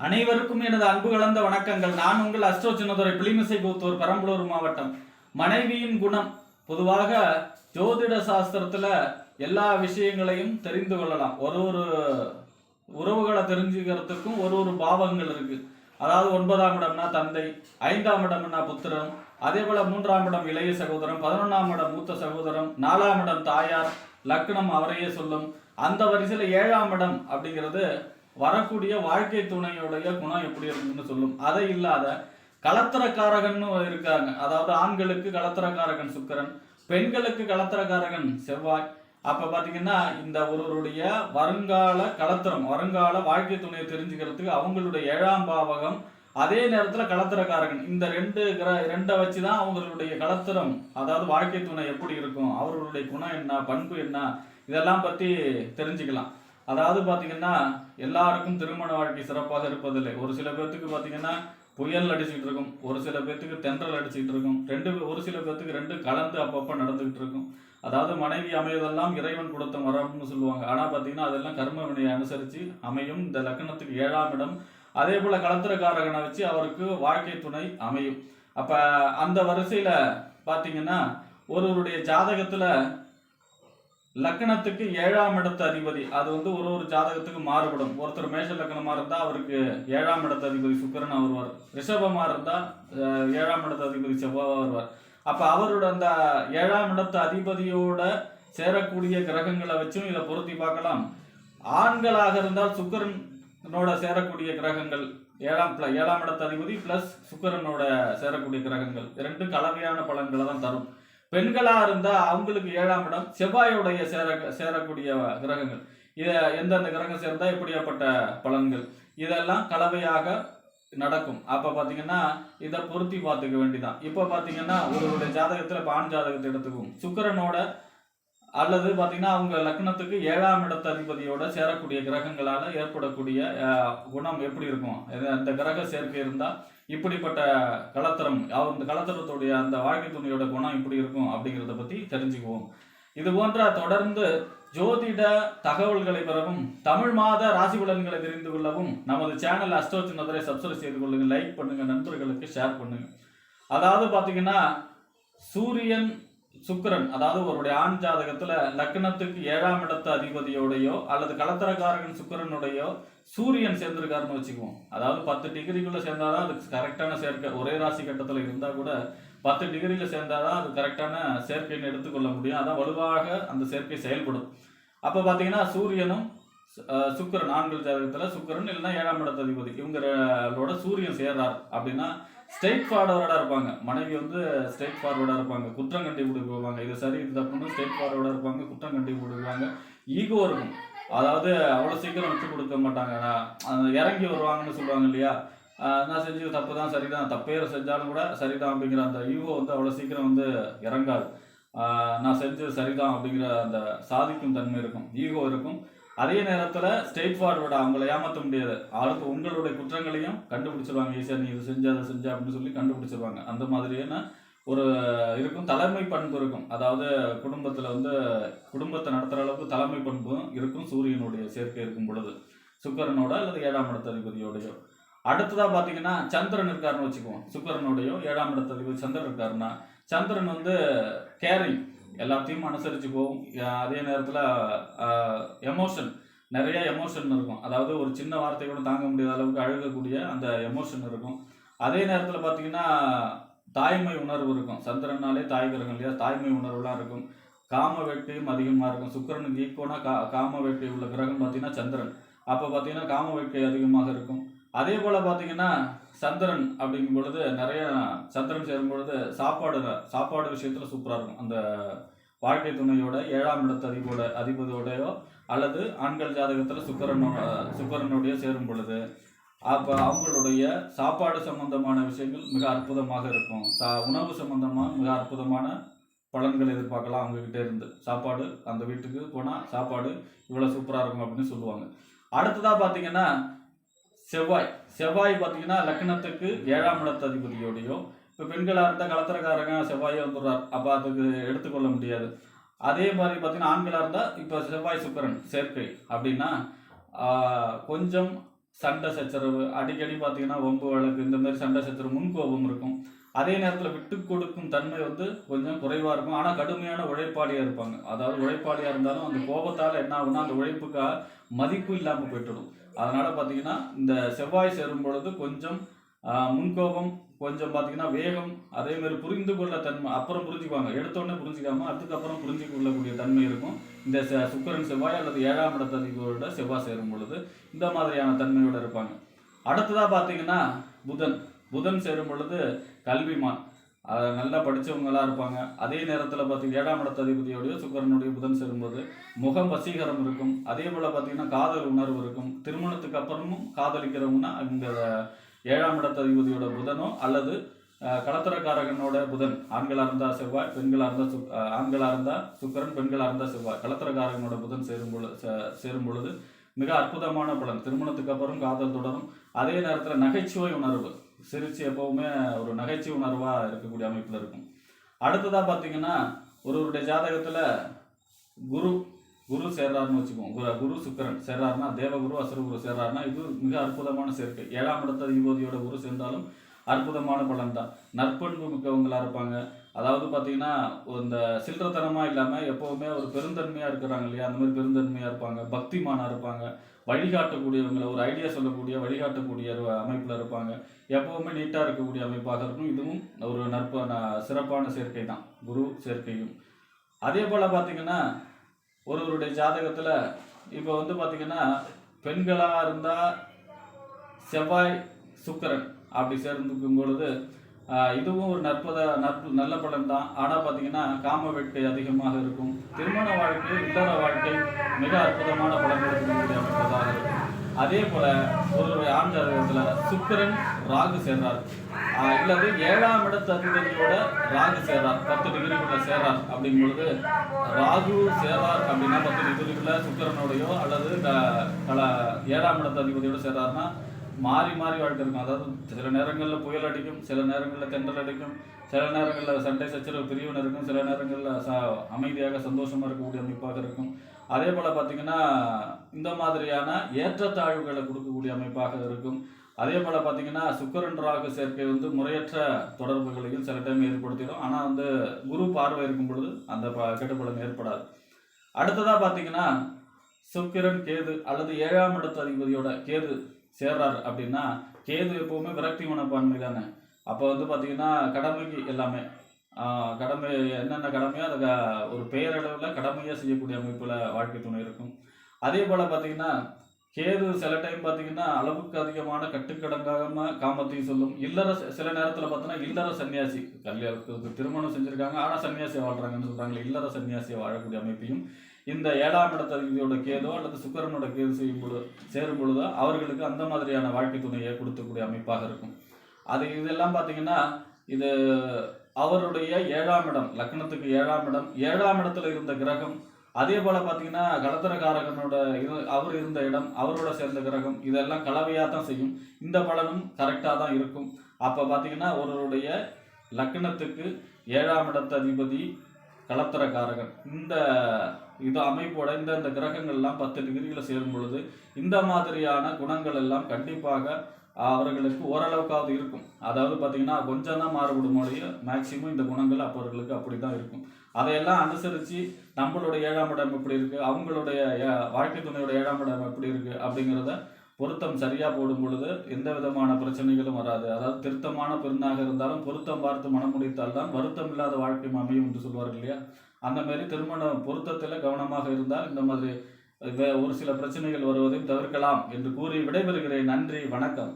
அனைவருக்கும் எனது அன்பு கலந்த வணக்கங்கள். நான் உங்கள் அஸ்ட்ரோ சின்னதுரை பிளிமிசை கூத்தூர் பெரம்பலூர் மாவட்டம். மனைவியின் குணம். பொதுவாக ஜோதிட சாஸ்திரத்தில் எல்லா விஷயங்களையும் தெரிந்து கொள்ளலாம். ஒரு ஒரு உறவுகளை தெரிஞ்சுக்கிறதுக்கும் ஒரு ஒரு பாவங்கள் இருக்கு. அதாவது ஒன்பதாம் இடம்னா தந்தை ஐந்தாம் இடம்னா புத்திரம் அதே போல மூன்றாம் இடம் இளைய சகோதரம் பதினொன்றாம் இடம் மூத்த சகோதரம் நாலாம் இடம் தாயார் லக்னம் அவரையே சொல்லும். அந்த வரிசையில் ஏழாம் இடம் அப்படிங்கிறது வரக்கூடிய வாழ்க்கை துணையுடைய குணம் எப்படி இருக்குன்னு சொல்லும். அதை இல்லாத கலத்திரக்காரகன்னு இருக்காங்க. அதாவது ஆண்களுக்கு கலத்திரக்காரகன் சுக்கரன் பெண்களுக்கு கலத்திரக்காரகன் செவ்வாய். அப்ப பாத்தீங்கன்னா இந்த ஒருவருடைய வருங்கால கலத்திரம் வருங்கால வாழ்க்கை துணையை தெரிஞ்சுக்கிறதுக்கு அவங்களுடைய ஏழாம் பாவகம் அதே நேரத்துல கலத்திரக்காரகன். இந்த ரெண்டு கிர ரெண்டை வச்சுதான் அவங்களுடைய கலத்திரம் அதாவது வாழ்க்கை துணை எப்படி இருக்கும் அவர்களுடைய குணம் என்ன பண்பு என்ன இதெல்லாம் பத்தி தெரிஞ்சுக்கலாம். அதாவது பார்த்தீங்கன்னா எல்லாருக்கும் திருமண வாழ்க்கை சிறப்பாக இருப்பதில்லை. ஒரு சில பேர்த்துக்கு பார்த்தீங்கன்னா புயல் அடிச்சுட்டு இருக்கும். ஒரு சில பேர்த்துக்கு தென்றல் அடிச்சுட்டு இருக்கும். ரெண்டு ஒரு சில பேர்த்துக்கு ரெண்டு கலந்து அப்பப்போ நடந்துகிட்டு இருக்கும். அதாவது மனைவி அமையதெல்லாம் இறைவன் கொடுத்த மரம்னு சொல்லுவாங்க. ஆனால் பார்த்தீங்கன்னா அதெல்லாம் கர்ம வினையை அனுசரித்து அமையும். இந்த லக்னத்துக்கு ஏழாம் இடம். அதே போல் கலத்திரக்காரகனை வச்சு அவருக்கு வாழ்க்கை துணை அமையும். அப்போ அந்த வரிசையில் பார்த்தீங்கன்னா ஒருவருடைய ஜாதகத்தில் லக்னத்துக்கு ஏழாம் இடத்து அதிபதி. அது வந்து ஒரு ஒரு ஜாதகத்துக்கு மாறுபடும். ஒருத்தர் மேஷ லக்னமா இருந்தா அவருக்கு ஏழாம் இடத்து அதிபதி சுக்கரன் வருவார். ரிஷபமா இருந்தா ஏழாம் இடத்து அதிபதி செவ்வாவா வருவார். அப்ப அவரோட அந்த ஏழாம் இடத்து அதிபதியோட சேரக்கூடிய கிரகங்களை வச்சும் இதை பொருத்தி பார்க்கலாம். ஆண்களாக இருந்தால் சுக்கரனோட சேரக்கூடிய கிரகங்கள் ஏழாம் ஏழாம் இடத்து அதிபதி பிளஸ் சுக்கரனோட சேரக்கூடிய கிரகங்கள். ரெண்டும் கலவையான பலன்களை தான் தரும். பெண்களா இருந்தா அவங்களுக்கு ஏழாம் இடம் செவ்வாயோடைய சேர சேரக்கூடிய கிரகங்கள். இதை எந்தெந்த கிரகம் சேர்ந்தா இப்படியாப்பட்ட பலன்கள்? இதெல்லாம் கலவையாக நடக்கும். அப்போ பார்த்தீங்கன்னா இதை பொருத்தி பார்த்துக்க வேண்டிதான். இப்போ பார்த்தீங்கன்னா ஒருவருடைய ஜாதகத்தில் இப்ப ஆண் ஜாதகத்தை எடுத்துக்கும் சுக்கிரனோட அல்லது பார்த்தீங்கன்னா அவங்க லக்னத்துக்கு ஏழாம் இடத்து அதிபதியோட சேரக்கூடிய கிரகங்களால் ஏற்படக்கூடிய குணம் எப்படி இருக்கும்? அந்த கிரக சேர்க்கை இருந்தால் இப்படிப்பட்ட கலத்திரம் இந்த கலத்திரத்துடைய அந்த வாழ்க்கை துணையோட குணம் இப்படி இருக்கும் அப்படிங்கிறத பத்தி தெரிஞ்சுக்குவோம். இது போன்ற தொடர்ந்து ஜோதிட தகவல்களை பெறவும் தமிழ் மாத ராசி பலன்களை தெரிந்து கொள்ளவும் நமது சேனல் அஸ்டோ சின்னதரை சப்ஸ்கிரைப் செய்து கொள்ளுங்க லைக் பண்ணுங்க நண்பர்களுக்கு ஷேர் பண்ணுங்க. அதாவது பார்த்தீங்கன்னா சூரியன் சுக்கிரன் அதாவது ஒருடைய ஆண் ஜாதகத்துல லக்னத்துக்கு ஏழாம் இடத்து அதிபதியோடையோ அல்லது கலத்தரக்காரகன் சுக்கிரனுடையோ சூரியன் சேர்ந்திருக்காருன்னு வச்சுக்குவோம். அதாவது பத்து டிகிரிக்குள்ள சேர்ந்தாதான் அது கரெக்டான சேர்க்கை. ஒரே ராசி கட்டத்துல இருந்தா கூட பத்து டிகிரியில சேர்ந்தாதான் அது கரெக்டான சேர்க்கைன்னு எடுத்துக்கொள்ள முடியும். அதான் வலுவாக அந்த சேர்க்கை செயல்படும். அப்ப பாத்தீங்கன்னா சூரியனும் சுக்கரன் ஆண்கள் ஜாதகத்துல சுக்கரன் இல்லைன்னா ஏழாம் இடத்த அதிபதி. இவங்களோட சூரியன் சேர்றார் அப்படின்னா ஸ்ட்ரெயிட் ஃபார்வர்டாக இருப்பாங்க. மனைவி வந்து ஸ்ட்ரெயிட் ஃபார்வர்டாக இருப்பாங்க. குற்றம் கண்டுபிடிப்பாங்க இது சரி இது தப்புன்னு ஸ்ட்ரெயிட் ஃபார்வர்டாக இருப்பாங்க. குற்றம் கண்டுபிடிப்பாங்க ஈகோ இருக்கும். அதாவது அவ்வளோ சீக்கிரம் விட்டு கொடுக்க மாட்டாங்க அந்த இறங்கி வருவாங்கன்னு சொல்லுவாங்க இல்லையா? நான் செஞ்சது தப்பு தான் சரிதான் தப்பே செஞ்சாலும் கூட சரிதான் அப்படிங்கிற அந்த ஈகோ வந்து அவ்வளோ சீக்கிரம் வந்து இறங்காது. நான் செஞ்சது சரிதான் அப்படிங்கிற அந்த சாதிக்கும் தன்மை இருக்கும் ஈகோ இருக்கும். அதே நேரத்தில் ஸ்டேட் ஃபார்வர்டு அவங்கள ஏமாற்ற முடியாது. அடுத்து உங்களுடைய குற்றங்களையும் கண்டுபிடிச்சிருவாங்க. ஈஸியாக நீ இது செஞ்ச அதை செஞ்ச அப்படின்னு சொல்லி கண்டுபிடிச்சிருவாங்க. அந்த மாதிரியான ஒரு இருக்கும் தலைமை பண்பு இருக்கும். அதாவது குடும்பத்தில் வந்து குடும்பத்தை நடத்துகிற அளவுக்கு தலைமை பண்பும் இருக்கும் சூரியனுடைய சேர்க்கை இருக்கும் பொழுது. சுக்கரனோட அல்லது ஏழாம் இடத்த அதிபதியோடையோ. அடுத்ததாக பார்த்தீங்கன்னா சந்திரன் இருக்காருன்னு வச்சுக்குவோம். சுக்கரனுடையோ ஏழாம் இடத்த அதிபதி சந்திரன் இருக்காருன்னா சந்திரன் வந்து கேரிங் எல்லாத்தையும் அனுசரித்து போகும். அதே நேரத்தில் எமோஷன் நிறைய எமோஷன் இருக்கும். அதாவது ஒரு சின்ன வார்த்தை கூட தாங்க முடியாத அளவுக்கு அழுகக்கூடிய அந்த எமோஷன் இருக்கும். அதே நேரத்தில் பார்த்தீங்கன்னா தாய்மை உணர்வு இருக்கும். சந்திரனாலே தாய் கிரகம் இல்லையா? தாய்மை உணர்வுலாம் இருக்கும். காம வெட்டியும் அதிகமாக இருக்கும். சுக்கரனுக்கு ஈக்குவனா கா காம வெட்டி உள்ள கிரகம் பார்த்தீங்கன்னா சந்திரன். அப்போ பார்த்தீங்கன்னா காம வேட்கை அதிகமாக இருக்கும். அதே போல் பார்த்தீங்கன்னா சந்திரன் அப்படிங்கும் பொழுது நிறைய சந்திரன் சேரும் பொழுது சாப்பாடு சாப்பாடு விஷயத்தில் சூப்பராக இருக்கும். அந்த வாழ்க்கை துணையோட ஏழாம் இடத்து அதிபோட அதிபதியோடையோ அல்லது ஆண்கள் ஜாதகத்தில் சுக்கரனோட சுக்கரனுடைய சேரும் பொழுது அப்போ அவங்களுடைய சாப்பாடு சம்பந்தமான விஷயங்கள் மிக அற்புதமாக இருக்கும். சா உணவு சம்பந்தமாக மிக அற்புதமான பலன்கள் எதிர்பார்க்கலாம் அவங்க இருந்து. சாப்பாடு அந்த வீட்டுக்கு போனால் சாப்பாடு இவ்வளோ சூப்பராக இருக்கும் அப்படின்னு சொல்லுவாங்க. அடுத்ததாக பார்த்தீங்கன்னா செவ்வாய். செவ்வாய் பார்த்தீங்கன்னா லக்னத்துக்கு ஏழாம் இடத்து அதிபதியோடையோ இப்போ பெண்களாக இருந்தால் கலத்திரக்காரங்க செவ்வாயே வந்துடுறார். அப்போ அதுக்கு எடுத்துக்கொள்ள முடியாது. அதே மாதிரி பார்த்தீங்கன்னா ஆண்களாக இருந்தால் இப்போ செவ்வாய் சுக்கரன் சேர்க்கை அப்படின்னா கொஞ்சம் சண்டை சச்சரவு அடிக்கடி பார்த்தீங்கன்னா வம்பு வழக்கு இந்த மாதிரி சண்டை சச்சரவு முன்கோபம் இருக்கும். அதே நேரத்தில் விட்டு கொடுக்கும் தன்மை வந்து கொஞ்சம் குறைவாக இருக்கும். ஆனால் கடுமையான உழைப்பாளியாக இருப்பாங்க. அதாவது உழைப்பாளியாக இருந்தாலும் அந்த கோபத்தால் என்ன ஆகுனா அந்த உழைப்புக்காக மதிப்பு இல்லாமல் போயிட்டுடும் அதனால் பார்த்தீங்கன்னா இந்த செவ்வாய் சேரும் பொழுது கொஞ்சம் முன்கோபம் கொஞ்சம் பார்த்தீங்கன்னா வேகம் அதே மாதிரி புரிந்து கொள்ள தன்மை அப்புறம் புரிஞ்சுக்குவாங்க. எடுத்தோடனே புரிஞ்சுக்காம அதுக்கப்புறம் புரிஞ்சு கொள்ளக்கூடிய தன்மை இருக்கும். இந்த சுக்கரன் செவ்வாய் அல்லது ஏழாம் இடத்ததிபரோட செவ்வாய் சேரும் பொழுது இந்த மாதிரியான தன்மையோடு இருப்பாங்க. அடுத்ததாக பார்த்தீங்கன்னா புதன். புதன் சேரும் பொழுது கல்விமான். அஹ் நல்லா படித்தவங்களாக இருப்பாங்க. அதே நேரத்தில் பார்த்தீங்கன்னா ஏழாம் இடத்ததிபதியோடய சுக்கரனுடைய புதன் சேரும்போது முகம் வசீகரம் இருக்கும். அதே போல் பார்த்தீங்கன்னா காதல் உணர்வு இருக்கும். திருமணத்துக்கு அப்புறமும் காதலிக்கிறவங்கன்னா இந்த ஏழாம் இடத்ததிபதியோட புதனோ அல்லது கலத்திரக்காரகனோட களத்திரக்காரகனோட புதன். ஆண்களாக இருந்தால் செவ்வாய் பெண்களாக இருந்தால் சுக் ஆண்களாக இருந்தால் சுக்கரன் பெண்களாக இருந்தால் செவ்வாய். கலத்திரக்காரகனோட புதன் சேரும் பொழுது சேரும் பொழுது மிக அற்புதமான பலன். திருமணத்துக்கு அப்புறம் காதல் தொடரும். அதே நேரத்தில் நகைச்சுவை உணர்வு. சிரிச்சு எப்பவுமே ஒரு நகைச்சுவை உணர்வாக இருக்கக்கூடிய அமைப்பில் இருக்கும். அடுத்ததாக பார்த்தீங்கன்னா ஒருவருடைய ஜாதகத்தில் குரு குரு சேர்றாருன்னு வச்சுக்குவோம் குரு குரு சுக்கரன் சேர்றாருன்னா தேவகுரு அசுரகுரு சேர்றாருன்னா இது மிக அற்புதமான சேர்க்கை. ஏழாம் இடத்த அதிபதியோட குரு சேர்ந்தாலும் அற்புதமான பலன் தான் நற்பண்பு மிக்கவங்களாக இருப்பாங்க. அதாவது பார்த்தீங்கன்னா இந்த சில்லறத்தனமாக இல்லாமல் எப்போவுமே ஒரு பெருந்தன்மையாக இருக்கிறாங்க இல்லையா? அந்த மாதிரி பெருந்தன்மையாக இருப்பாங்க. பக்திமானாக இருப்பாங்க. வழிகாட்டக்கூடியவங்களை ஒரு ஐடியா சொல்லக்கூடிய வழிகாட்டக்கூடிய ஒரு அமைப்பில் இருப்பாங்க. எப்போவுமே நீட்டாக இருக்கக்கூடிய அமைப்பாக இருக்கும். இதுவும் ஒரு நற்ப சிறப்பான சேர்க்கை தான். குரு சேர்க்கையும். அதே போல் பார்த்தீங்கன்னா ஒருவருடைய ஜாதகத்தில் இப்போ வந்து பார்த்தீங்கன்னா பெண்களாக இருந்தால் செவ்வாய் சுக்கரன் அப்படி சேர்ந்துக்கும் பொழுது இதுவும் ஒரு நற்பத நற்பு நல்ல பலன் தான். ஆனால் பார்த்தீங்கன்னா காம வேட்கை அதிகமாக இருக்கும். திருமண வாழ்க்கை இல்லற வாழ்க்கை மிக அற்புதமான பலன் கொடுக்கக்கூடிய அமைப்பதாக இருக்கும். அதே போல ஒருவருடைய ஆண் ஜாதகத்தில் சுக்கிரன் ராகு சேர்றார். இல்லது ஏழாம் இடத்து அதிபதியோட ராகு சேர்றார். பத்து டிகிரிக்குள்ள சேர்றார் அப்படிங்கும் பொழுது ராகு சேரார் அப்படின்னா பத்து டிகிரிக்குள்ள சுக்கிரனோடையோ அல்லது க- ஏழாம் இடத்து அதிபதியோட சேர்றாருன்னா மாறி மாறி வாழ்க்கை இருக்கும் அதாவது சில நேரங்களில் புயல் அடிக்கும் சில நேரங்களில் தென்றல் அடிக்கும் சில நேரங்களில் சண்டை சச்சரவு பிரிவினை இருக்கும் சில நேரங்களில் ச அமைதியாக சந்தோஷமாக இருக்கக்கூடிய அமைப்பாக இருக்கும். அதே போல் பார்த்தீங்கன்னா இந்த மாதிரியான ஏற்றத்தாழ்வுகளை கொடுக்கக்கூடிய அமைப்பாக இருக்கும். அதே போல் பார்த்தீங்கன்னா சுக்கிரன் ராகு சேர்க்கை வந்து முறையற்ற தொடர்புகளையும் சில டைம் ஏற்படுத்திடும். ஆனால் வந்து குரு பார்வை இருக்கும் பொழுது அந்த ப கெட்டுப்பலன் ஏற்படாது. அடுத்ததாக பார்த்தீங்கன்னா சுக்கிரன் கேது அல்லது ஏழாம் இடத்து அதிபதியோட கேது சேர்றாரு அப்படின்னா கேது எப்பவுமே விரக்தி மனப்பான்மை தானே. அப்போ வந்து பார்த்தீங்கன்னா கடமைக்கு எல்லாமே. கடமை என்னென்ன கடமையோ அதை ஒரு பெயரளவில் கடமையாக செய்யக்கூடிய அமைப்பில் வாழ்க்கை துணை இருக்கும். அதே போல் பார்த்தீங்கன்னா கேது சில டைம் பார்த்தீங்கன்னா அளவுக்கு அதிகமான கட்டுக்கடங்காம காமத்தையும் சொல்லும். இல்லற சில நேரத்தில் பார்த்தோன்னா இல்லற சன்னியாசி கல்யாணத்துக்கு திருமணம் செஞ்சுருக்காங்க ஆனால் சன்னியாசியை வாழ்கிறாங்கன்னு சொல்கிறாங்களே இல்லற சன்னியாசியை வாழக்கூடிய அமைப்பையும் இந்த ஏழாம் இடத்தோட கேதோ அல்லது சுக்கரனோட கேது செய்யும் பொழுது சேரும் பொழுதோ அவர்களுக்கு அந்த மாதிரியான வாழ்க்கை துணையை கொடுக்கக்கூடிய அமைப்பாக இருக்கும். அது இதெல்லாம் பார்த்தீங்கன்னா இது அவருடைய ஏழாம் இடம் லக்னத்துக்கு ஏழாம் இடம். ஏழாம் இடத்துல இருந்த கிரகம் அதே போல பார்த்தீங்கன்னா கலத்தரகாரகனோட இரு அவர் இருந்த இடம் அவரோட சேர்ந்த கிரகம் இதெல்லாம் கலவையாக தான் செய்யும். இந்த பலனும் கரெக்டாக தான் இருக்கும். அப்போ பார்த்தீங்கன்னா ஒருவருடைய லக்னத்துக்கு ஏழாம் இடத்த அதிபதி கலத்திரக்காரகன் இந்த இது அமைப்போட இந்த இந்த கிரகங்கள்லாம் பத்து டிகிரியில் சேரும் பொழுது இந்த மாதிரியான குணங்கள் எல்லாம் கண்டிப்பாக அவர்களுக்கு ஓரளவுக்காவது இருக்கும். அதாவது பார்த்தீங்கன்னா கொஞ்சம் தான் மாறுபடுமோடைய மேக்சிமம் இந்த குணங்கள் அப்போ அவர்களுக்கு அப்படி தான் இருக்கும். அதையெல்லாம் அனுசரித்து நம்மளுடைய ஏழாம் இடம் எப்படி இருக்குது அவங்களுடைய வாழ்க்கை துணையோட ஏழாம் இடம் எப்படி இருக்குது அப்படிங்கிறத பொருத்தம் சரியாக போடும் பொழுது எந்த விதமான பிரச்சனைகளும் வராது. அதாவது திருத்தமான பெண்ணாக இருந்தாலும் பொருத்தம் பார்த்து மனம் முடித்தால் தான் வருத்தம் இல்லாத வாழ்க்கை அமையும் என்று சொல்வார்கள் இல்லையா? அந்த மாதிரி திருமண பொருத்தத்தில் கவனமாக இருந்தால் இந்த மாதிரி ஒரு சில பிரச்சனைகள் வருவதையும் தவிர்க்கலாம் என்று கூறி விடைபெறுகிறேன். நன்றி வணக்கம்.